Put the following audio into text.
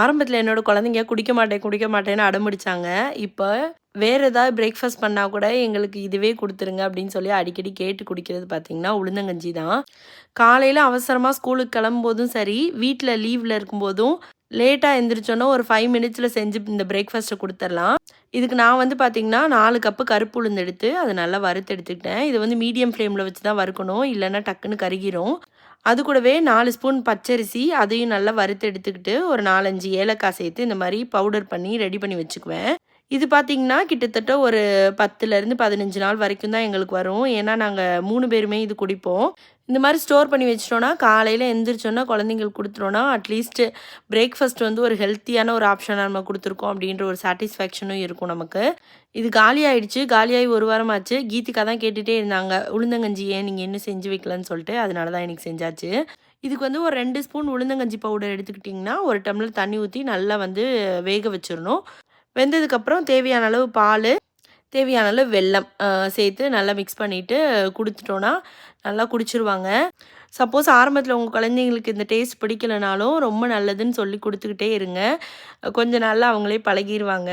ஆரம்பத்தில் என்னோட குழந்தைங்க குடிக்க மாட்டேன் குடிக்க மாட்டேன்னு அடம்பிடிச்சாங்க. இப்போ வேறு ஏதாவது பிரேக்ஃபாஸ்ட் பண்ணால் கூட எங்களுக்கு இதுவே கொடுத்துருங்க அப்படின்னு சொல்லி அடிக்கடி கேட்டு குடிக்கிறது பார்த்திங்கன்னா உளுந்தங்கஞ்சி தான். காலையில் அவசரமாக ஸ்கூலுக்கு கிளம்பும்போதும் சரி வீட்டில் லீவில் இருக்கும்போதும் லேட்டாக எந்திரிச்சோன்னா ஒரு ஃபைவ் மினிட்ஸில் செஞ்சு இந்த பிரேக்ஃபாஸ்ட்டை கொடுத்துர்லாம் இதுக்கு நான் வந்து பார்த்திங்கன்னா நாலு கப்பு கருப்பு உளுந்து எடுத்து அதை நல்லா வறுத்து எடுத்துக்கிட்டேன். இது வந்து மீடியம் ஃப்ளேமில் வச்சு தான் வறுக்கணும். இல்லைன்னா டக்குன்னு கருகிரும். அது கூடவே நாலு ஸ்பூன் பச்சரிசி அதையும் நல்லா வறுத்து எடுத்துக்கிட்டு ஒரு நாலஞ்சு ஏலக்காய் சேர்த்து இந்த மாதிரி பவுடர் பண்ணி ரெடி பண்ணி வச்சுக்குவேன். இது பார்த்திங்கன்னா கிட்டத்தட்ட ஒரு பத்துலேருந்து பதினஞ்சு நாள் வரைக்கும் தான் எங்களுக்கு வரும். ஏன்னா நாங்கள் மூணு பேருமே இது குடிப்போம். இந்த மாதிரி ஸ்டோர் பண்ணி வச்சிட்டோன்னா காலையில் எந்திரிச்சோன்னா குழந்தைங்களுக்கு கொடுத்துட்டோன்னா அட்லீஸ்ட் பிரேக்ஃபாஸ்ட் வந்து ஒரு ஹெல்த்தியான ஒரு ஆப்ஷனாக நம்ம கொடுத்துருக்கோம் அப்படின்ற ஒரு சாட்டிஸ்ஃபேக்ஷனும் இருக்கும் நமக்கு. இது காலி ஆயிடுச்சு. காலியாகி ஒரு வாரமாச்சு. கீதிக்கா தான் கேட்டுகிட்டே இருந்தாங்க. உளுந்தங்கஞ்சி ஏன் நீங்கள் இன்னும் செஞ்சு வைக்கலன்னு சொல்லிட்டு. அதனால தான் எனக்கு செஞ்சாச்சு. இதுக்கு வந்து ஒரு ரெண்டு ஸ்பூன் உளுந்தங்கஞ்சி பவுடர் எடுத்துக்கிட்டிங்கன்னா ஒரு டம்ளர் தண்ணி ஊற்றி நல்லா வந்து வேக வச்சிடணும். வெந்ததுக்கப்புறம் தேவையான அளவு பால் தேவையான அளவு வெல்லம் சேர்த்து நல்லா மிக்ஸ் பண்ணிவிட்டு கொடுத்துட்டோன்னா நல்லா குடிச்சிருவாங்க. சப்போஸ் ஆரம்பத்தில் உங்கள் குழந்தைங்களுக்கு இந்த டேஸ்ட் பிடிக்கலனாலும் ரொம்ப நல்லதுன்னு சொல்லி கொடுத்துக்கிட்டே இருங்க. கொஞ்சம் நாளில் அவங்களே பழகிடுவாங்க